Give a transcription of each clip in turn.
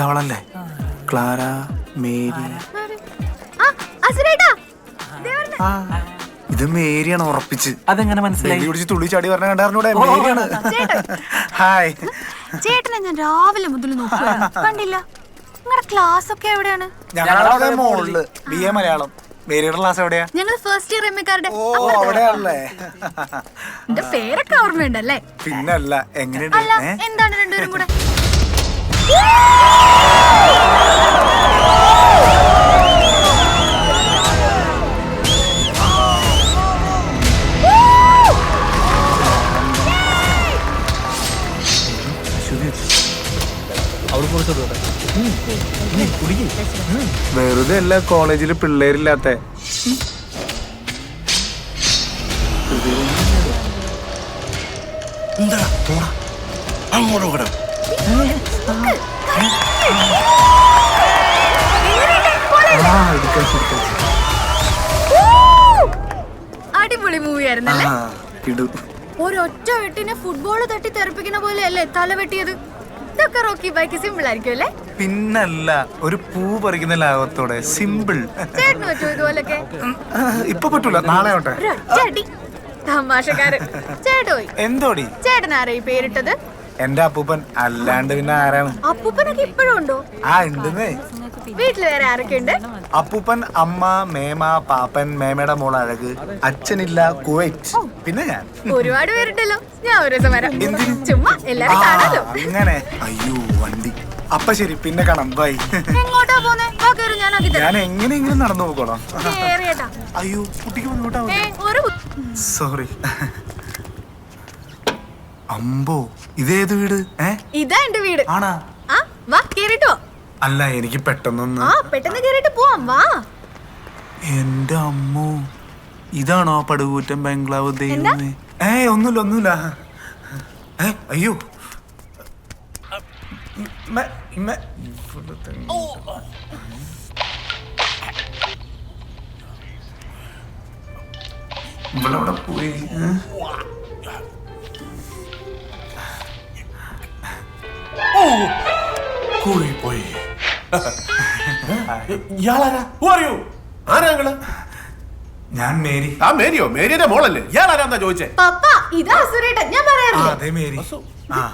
ഇതവളല്ലേ Clara Mary. ഇത് മേരിയാണ് ഉറപ്പിച്ച്. അതെങ്ങനെ മനസ്സിലായി? പിടിച്ച് തുള്ളി ചാടി പറഞ്ഞ കണ്ടാറിനൂടെ മേരിയാണ്. ഹായ്. ചേട്ടനെ ഞാൻ രാവിലെ മുതൽ നോക്കുകയാണ് കണ്ടില്ല? നിങ്ങളുടെ ക്ലാസ് ഒക്കെ എവിടെയാണ് ഞങ്ങളുടെ മോളിൽ. B A Malayalam. മേരിയുടെ ക്ലാസ് എവിടെയാ? ഞങ്ങൾ ഫസ്റ്റ് ഇയർ എം എക്കാരുടെ ഓ അവിടെയാണല്ലേ. എന്റെ പേരൊക്കെ ഓർമ്മയുണ്ടല്ലേ? പിന്നല്ല എങ്ങനെയുണ്ട്? എന്താണ് രണ്ടുപേരും കൂടെ? വെറുതെ അല്ല കോളേജിൽ പിള്ളേരില്ലാത്ത. അടിപൊളി മൂവി ആയിരുന്നല്ലേ ഒരൊറ്റ വെട്ടിനെ ഫുട്ബോൾ തട്ടി തെറിപ്പിക്കുന്ന പോലെയല്ലേ തല വെട്ടിയത്? ഇതൊക്കെ റോക്കി ബൈക്ക് സിമ്പിൾ ആയിരിക്കും അല്ലേ? പിന്നല്ല ഒരു പൂ പറിക്കുന്ന ലാഭത്തോടെ സിമ്പിൾ ചേട്ടന് പറ്റുമോ ഇതുപോലൊക്കെ? ഇപ്പൊ പറ്റൂല. നാളെ ആവട്ടെ. തമാശക്കാരൻ. ചേട്ടോയി എന്തോടി? ചേട്ടൻ ആരാ ഈ പേരിട്ടത്? എന്റെ അപ്പൂപ്പൻ. അല്ലാണ്ട് പിന്നെ ആരാണ്? അപ്പൂപ്പനൊക്കെ ഇപ്പോഴും ഉണ്ടോ? ആ ഉണ്ടെന്നേ. വീട്ടിൽ വേറെ ആരൊക്കെ ഉണ്ട്? അപ്പൂപ്പൻ അമ്മ മേമ പാപ്പൻ മേമയുടെ മോൾ അഴക് അച്ഛനില്ല കുവൈറ്റ് പിന്നെ ഞാൻ. ഒരുപാട് പേരുണ്ടല്ലോ. ഞാൻ ഒരു ദിവസം വരാം? ചുമ്മാ എല്ലാരും കാണാലോ. അങ്ങനെ. അയ്യോ വണ്ടി. അപ്പൊ ശരി പിന്നെ കാണാം. ബൈ. എങ്ങോട്ടാ പോന്നെ? ഞാൻ എങ്ങനെയെങ്കിലും നടന്നു പോകണം. അയ്യോ കുട്ടിക്ക് മുന്നോട്ടാ സോറി. അമ്പോ ഇതേത് വീട്? ഏ? ഇതാ എന്റെ വീട്. ആണാ? ആ വാ കേറിട്ടോ അല്ല എനിക്ക് പെട്ടെന്നൊന്ന് ആ പെട്ടെന്ന് കേറിട്ട് പോവാം വാ. എന്റെ അമ്മോ ഇതാണോ ആ പടുകൂറ്റൻ ബംഗ്ലാവ് ദൈവമേ? ഏ ഒന്നുമില്ല ഒന്നുമില്ല. ഏ അയ്യോ. ഇവിടെ മെ- ഇവളെവിടെ പോയി ഏ? പോയി ഇയാളാരാ? Who are you? ആരാ ഞാൻ മേരി. ആ മേരിയോ? മേരിയുടെ മോളല്ലേ? ഇയാളാരാന്നാ ചോദിച്ചേ? പപ്പ ഇത് സുരേട്ടൻ ഞാൻ ആ പറയാറില്ലേ അതെ മേരി.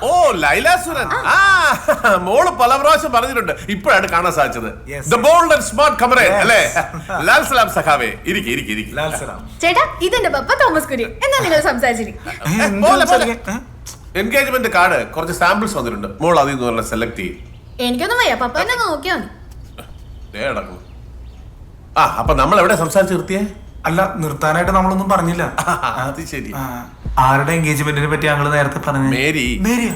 ഓ ലൈലാസുരൻ. ആ. മോൾ പല പ്രാവശ്യം പറഞ്ഞിട്ടുണ്ട്. ഇപ്പോഴാണ് കാണാൻ സാധിച്ചത്. ദ ബോൾഡ് ആൻഡ് സ്മാർട്ട് കമറേ അല്ലേ? ലാൽ സലാം സഖാവേ. ഇരിക്കി ഇരിക്കി ഇരിക്കി. ലാൽ സലാം ചേട്ടാ ഇതെന്റെ പപ്പ തോമസ് കുര്യൻ. എന്നാ നിങ്ങൾ സംസാരിച്ചിരിക്കും? എൻഗേജ്മെന്റ് കാർഡ് കുറച്ച് സാമ്പിൾസ് വന്നിട്ടുണ്ട്. മോൾ അതിൽ നിന്ന് സെലക്ട് ചെയ്യും. എനിക്കൊന്നും വയ്യ. പപ്പ എന്നെ നോക്കിയാ മതി. ആ അപ്പൊ നമ്മൾ എവിടെ സംസാരിച്ച് നിർത്തിയേ? അല്ല നിർത്താനായിട്ട് നമ്മളൊന്നും പറഞ്ഞില്ല. അത് ശരി. ആ, ആരുടെ എൻഗേജ്മെന്റിനെ പറ്റി ഞങ്ങൾ നേരത്തെ പറഞ്ഞു? മേരി. മേരി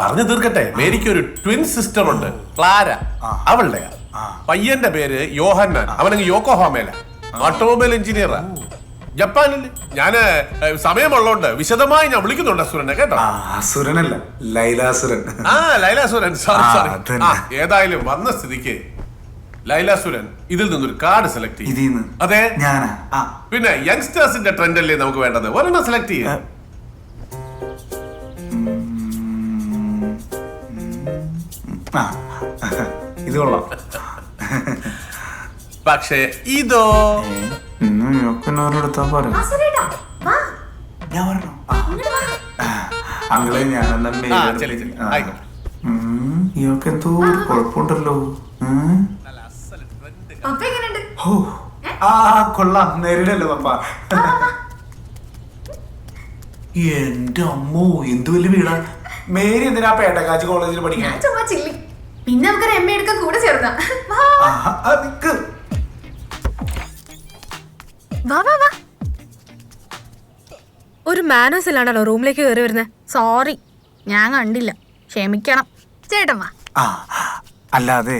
പറഞ്ഞു തീർക്കട്ടെ. മേരിക്ക് ഒരു ട്വിൻ സിസ്റ്റർ ഉണ്ട്. ക്ലാര. അവളുടെ ആ. പയ്യന്റെ പേര് യോഹന്നാൻ. അവനങ്ങ് യോക്കോഹാമേല. ഓട്ടോമൊബൈൽ എഞ്ചിനീയറാ. ജപ്പാനിൽ ഞാൻ സമയമുള്ളോണ്ട് സമയമുള്ളതുകൊണ്ട് വിശദമായി ഞാൻ വിളിക്കുന്നുണ്ട് അസുരനെ കേട്ടോ. അസുരനല്ല ലൈലാസുരൻ. ആ ലൈലാസുരൻ. സോറി സോറി ഏതായാലും വന്ന സ്ഥിതിക്ക് ലൈലാസുരൻ ഇതിൽ നിന്നൊരു കാർഡ് സെലക്ട് ചെയ്യും. അതെ? പിന്നെ യങ്സ്റ്റേഴ്സിന്റെ ട്രെൻഡ് അല്ലേ നമുക്ക് വേണ്ടത്? ഒരെണ്ണം സെലക്ട് ചെയ്യാം. ഇത് കൊള്ളാം. പക്ഷേ ഇതോ? ഞൊക്കനോരെടുത്താ പറയും ഞാൻ പറഞ്ഞോ ചെല്ലി. ആയിക്കോട്ടെ. ഇയൊക്കെ എന്തോ ഒരു കുഴപ്പമുണ്ടല്ലോ. ഹോ. ആ കൊള്ളാം. നേരിടല്ലോ പപ്പ? എന്റെ അമ്മോ എന്ത് വലിയ വീടാ? മേരി എന്തിനാ പേട്ടക്കാച്ചി കോളേജിൽ പഠിക്കാൻ ചില്ലി. പിന്നെ നമുക്ക് എം എ എടുക്കാൻ കൂടെ ചേർന്നാ വാ. വാ വാ. ഒരു മാനേഴ്സ് ഇല്ലാണ്ടല്ലോ റൂമിലേക്ക് കയറി വരുന്നത് സോറി ഞാൻ കണ്ടില്ല. ക്ഷമിക്കണം. ചേട്ടൻ വാ. ആ അല്ലാതെ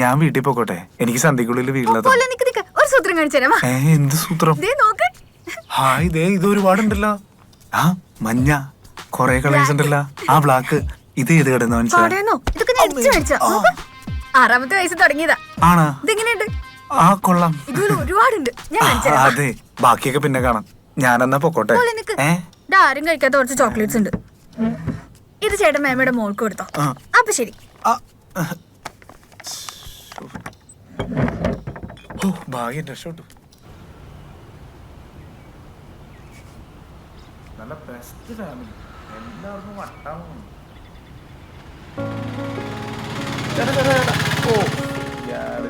ഞാൻ വീട്ടിൽ പോക്കോട്ടെ. എനിക്ക് സന്ധ്യക്കുള്ളിൽ വീട്ടിലത് പോലെ നിക്ക് നിക്ക്. ഒരു സൂത്രം കാണിച്ചു തരാം വാ. ഏ എന്ത് സൂത്രം? ദേ നോക്ക്. ഹായ് ദേ ഇത് ഒരുപാടുണ്ടല്ലോ. ആ മഞ്ഞ. കൊറേ കളേഴ്സ് ഉണ്ടല്ലോ. ആ ബ്ലാക്ക് ഇത് ഏത് കിടന്ന് മനസ്സിലായി കടയെന്നോ ഇതൊക്കെ ഞാൻ ഇടിച്ചു മേടിച്ചാ ആറാമത്തെ വയസ്സ് തുടങ്ങിയതാ. ആണോ? ഇതെങ്ങനെയുണ്ട്? ആ കൊള്ളാം. ഇതുപോലെ ഒരുപാടുണ്ട്. ഞാൻ ആ, കാണിച്ചു തരാം അതെ. ബാക്കിയൊക്കെ പിന്നെ കാണാം. ഞാനെന്നാ പൊക്കോട്ടെ? പോലെ നിക്ക് ഏ? ഇവിടെ ആരും കഴിക്കാത്ത കുറച്ച് ചോക്ലേറ്റ്സ് ഉണ്ട്. ഇത് ചേട്ടൻ മേമയുടെ മോൾക്ക് കൊടുത്തോ. ആ. അപ്പൊ ശരി. ആ, ഓ ഭാഗ്യം രക്ഷപ്പെട്ടു. നല്ല ബെസ്റ്റ് ഫാമിലി എല്ലാവർക്കും ഓ ഇയാൾ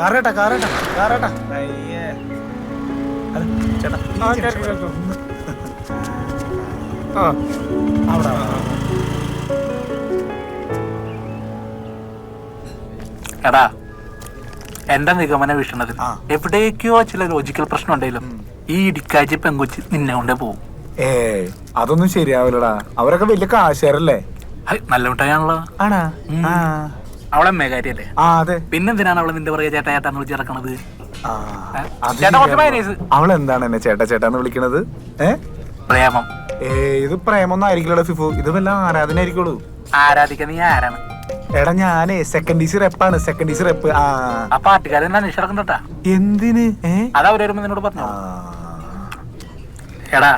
കാറേട്ടാ കാറേട്ടാ കാറേട്ടാ. അയ്യേ. ചേട്ടാ. ആ അവിടെ. എടാ എന്റെ നിഗമന വീക്ഷണത്തിൽ. എവിടേക്കോ ചില ലോജിക്കൽ പ്രശ്നം ഉണ്ടെങ്കിലും ഈ ഇടിക്കാച്ചി പെങ്കുച്ച് നിന്നെ കൊണ്ടേ പോവും. ഏ അതൊന്നും ശരിയാവില്ലടാ. അവരൊക്കെ വലിയ കാശേരല്ലേ നല്ല മുട്ടായാണല്ലോ ആണാ? ആ. അവളെ മേകാരിയല്ലേ ആ അതെ. പിന്നെന്തിനാണ് അവളെ നിന്റെ പുറകെ ചേട്ടാ ചേട്ടാന്ന് വിളിച്ച് ഇറക്കണത് ആ? അത് ചേട്ടാ, കുറച്ച്. അവളെന്താണ് എന്നെ ചേട്ടാ ചേട്ടാന്ന് വിളിക്കണത്? ഏ? പ്രേമം. ഏ ഇത് പ്രേമൊന്നും ആയിരിക്കില്ലടോ ഫിഫു. ഇത് വല്ല ആരാധന ആയിരിക്കുള്ളൂ ആരാധിക്ക നീ ആരാണ്? എടാ ഞാനേ സെക്കൻഡ് ഈസി റെപ്പാണ് സെക്കൻഡ് ഈസി റെപ്പ് ആ. ആ എന്തിന്? ഏ? അത് അവർ വരുമ്പോ നിന്നോട് പറഞ്ഞു ആ. എടാ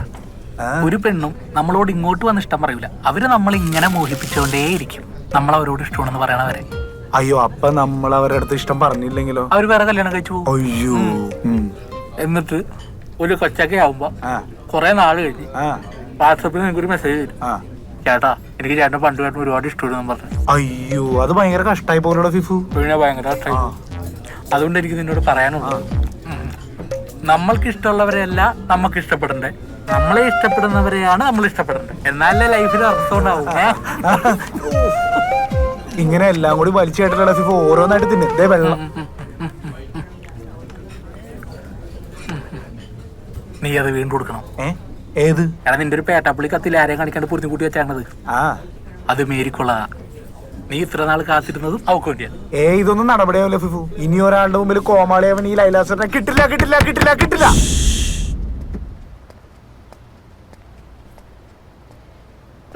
ആ. ഒരു പെണ്ണും നമ്മളോട് ഇങ്ങോട്ട് വന്ന് ഇഷ്ടം പറയൂല. അവർ നമ്മൾ ഇങ്ങനെ മോഹിപ്പിച്ചുകൊണ്ടേയിരിക്കും നമ്മൾ അവരോട് ഇഷ്ടമാണെന്ന് പറയണവരെ. അയ്യോ അപ്പൊ നമ്മൾ അവരുടെ അടുത്ത് ഇഷ്ടം പറഞ്ഞില്ലെങ്കിലോ? അവർ വേറെ കല്യാണം കഴിച്ചു പോകും. അയ്യോ. ഉം. എന്നിട്ട് ഒരു കൊച്ചൊക്കെ ആവുമ്പോ ആ. കുറെ നാൾ കഴിഞ്ഞ് ആ. വാട്സപ്പിൽ നിനക്കൊരു മെസ്സേജ് വരും. ആ. ചേട്ടാ എനിക്ക് ചേട്ടൻ പണ്ട് ചേട്ടൻ ഒരുപാട് ഇഷ്ടമാണ് പറഞ്ഞു. അയ്യോ അത് ഭയങ്കര കഷ്ടായി പോലുള്ള ഫിഫു. പിന്നെ ഭയങ്കര ഇഷ്ടമായി. ആ. അതുകൊണ്ട് എനിക്ക് നിന്നോട് പറയാനുള്ളൂ. ഉം. നമ്മൾക്ക് ഇഷ്ടമുള്ളവരെയല്ല നമുക്ക് ഇഷ്ടപ്പെടണ്ടേ. നമ്മളെ ഇഷ്ടപ്പെടുന്നവരെയാണ് നമ്മൾ ഇഷ്ടപ്പെടേണ്ടത് എന്നാലേ ലൈഫിൽ അർത്ഥം ഉണ്ടാവും. ഏ? ഇങ്ങനെ എല്ലാം കൂടി വലിച്ചു കേട്ടിട്ടുള്ള സിഫ് ഓരോന്നായിട്ട് തിന്നു. ഇതേ വെള്ളം. നീ അത് വീണ്ടും കൊടുക്കണം. ഏത്? എടാ നിന്റെ ഒരു പേട്ടാപ്പുള്ളി കത്തിൽ ആരെയും കാണിക്കാണ്ട് പൊരുത്തി കൂട്ടി വെച്ചാണത്. ആ. അത് മേരിക്കുള്ളതാ. നീ ഇത്ര നാൾ കാത്തിരുന്നതും അവക്ക് വേണ്ടിയാണ്. ഏ ഇതൊന്നും നടപടിയാവില്ല ഫിഫു. ഇനി ഒരാളുടെ മുമ്പിൽ കോമാളിയവൻ ഈ ലൈലാസറിനെ കിട്ടില്ല കിട്ടില്ല കിട്ടില്ല കിട്ടില്ല.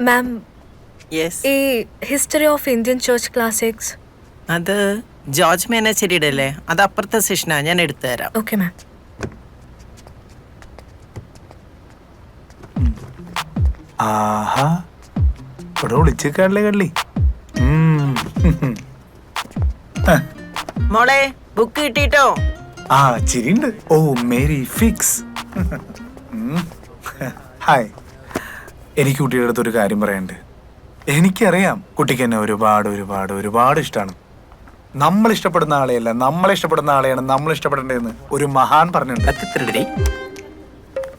മാം ഈ history of Indian church classics അത് ജോർജ് മേനച്ചേരിയുടെ അല്ലേ അത് അപ്പുറത്തെ സെഷനാ ഞാൻ എടുത്തു തരാം. ഓക്കെ മാം ആഹാ. ഇവിടെ വിളിച്ച് കള്ളി? കള്ളി മോളെ ബുക്ക് കിട്ടിട്ടോ ആ ചിരിണ്ട് ഓ മേരി ഫിക്സ്. ഹായ്. എനിക്ക് കുട്ടിയുടെ അടുത്ത് ഒരു കാര്യം പറയാനുണ്ട്. എനിക്കറിയാം കുട്ടിക്ക് എന്നെ ഒരുപാട് ഒരുപാട് ഒരുപാട് ഇഷ്ടമാണ് നമ്മൾ ഇഷ്ടപ്പെടുന്ന ആളെയല്ല നമ്മൾ ഇഷ്ടപ്പെടുന്ന ആളെയാണ് നമ്മൾ ഇഷ്ടപ്പെടേണ്ടതെന്ന് ഒരു മഹാൻ പറഞ്ഞിട്ടുണ്ട്.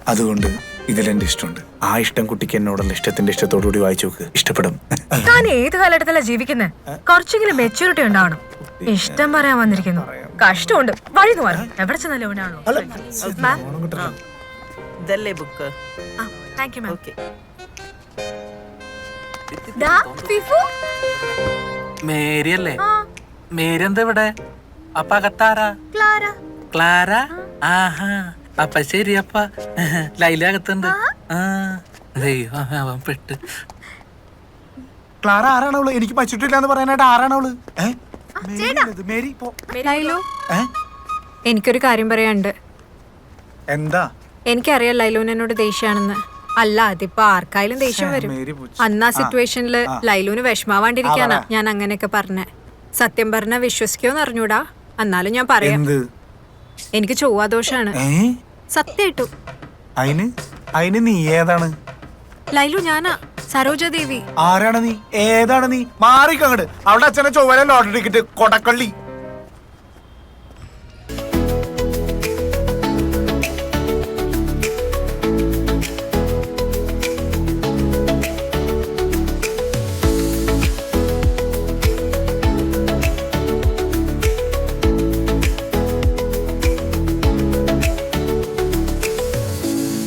അതുകൊണ്ട് ഇതിലെന്റെ ഇഷ്ടമുണ്ട്. ആ ഇഷ്ടം കുട്ടിക്ക് എന്നോടുള്ള ഇഷ്ടത്തിന്റെ ഇഷ്ടത്തോടു കൂടി വായിച്ചു നോക്ക്. ഇഷ്ടപ്പെടും. താൻ ഏത് കാലഘട്ടത്തിലാ ജീവിക്കുന്നത് കുറച്ചെങ്കിലും മെച്ചൂരിറ്റി ഉണ്ടാവണം. ഇഷ്ടം പറയാൻ വന്നിരിക്കുന്നു. കഷ്ടമുണ്ട്. വഴി മാറും എവിടെ ചെന്ന ലോനാണോ മാം ഇതല്ലേ book thank you ma'am Mary അല്ലേ ആ. മേരി എന്താ ഇവിടെ അപ്പ അകത്താരാ? ക്ലാര. ക്ലാര? ആഹാ. അപ്പ ശരി അപ്പ. ലൈല അകത്തുണ്ട്. ആ. ദൈവം അവൻ പെട്ട്. ക്ലാര ആരാണവൾ എനിക്ക് പറ്റിട്ടില്ല എന്ന് പറയാനായിട്ട് ആരാണവൾ മേരി പോ. ലൈലു. ഏ? എനിക്കൊരു കാര്യം പറയാനുണ്ട്. എന്താ? എനിക്കറിയാം ലൈലുവിന് എന്നോട് ദേഷ്യാണെന്ന് അല്ല അതിപ്പോ ആർക്കായാലും ദേഷ്യം വരും. അന്നാ സിറ്റുവേഷനിൽ ആ. ലൈലുവിന് വിഷമാവാണ്ടിരിക്കാനാ. ഞാൻ അങ്ങനെയൊക്കെ പറഞ്ഞേ. സത്യം പറഞ്ഞ വിശ്വസിക്കോന്ന് അറിഞ്ഞൂടാ. എന്നാലും ഞാൻ പറയാം. എനിക്ക് ചൊവ്വാദോഷാണ് സത്യായിട്ടു. അയിന്? അയിന് നീ ഏതാണ്? ലൈലു ഞാനാ. സരോജദേവി. ആരാണ് നീ? ഏതാണ് നീ? മാറിക്കങ്ങട് അവിടെ അച്ഛനെ ചൊവ്വല ലോട്ടറി ടിക്കറ്റ് കൊടക്കള്ളി.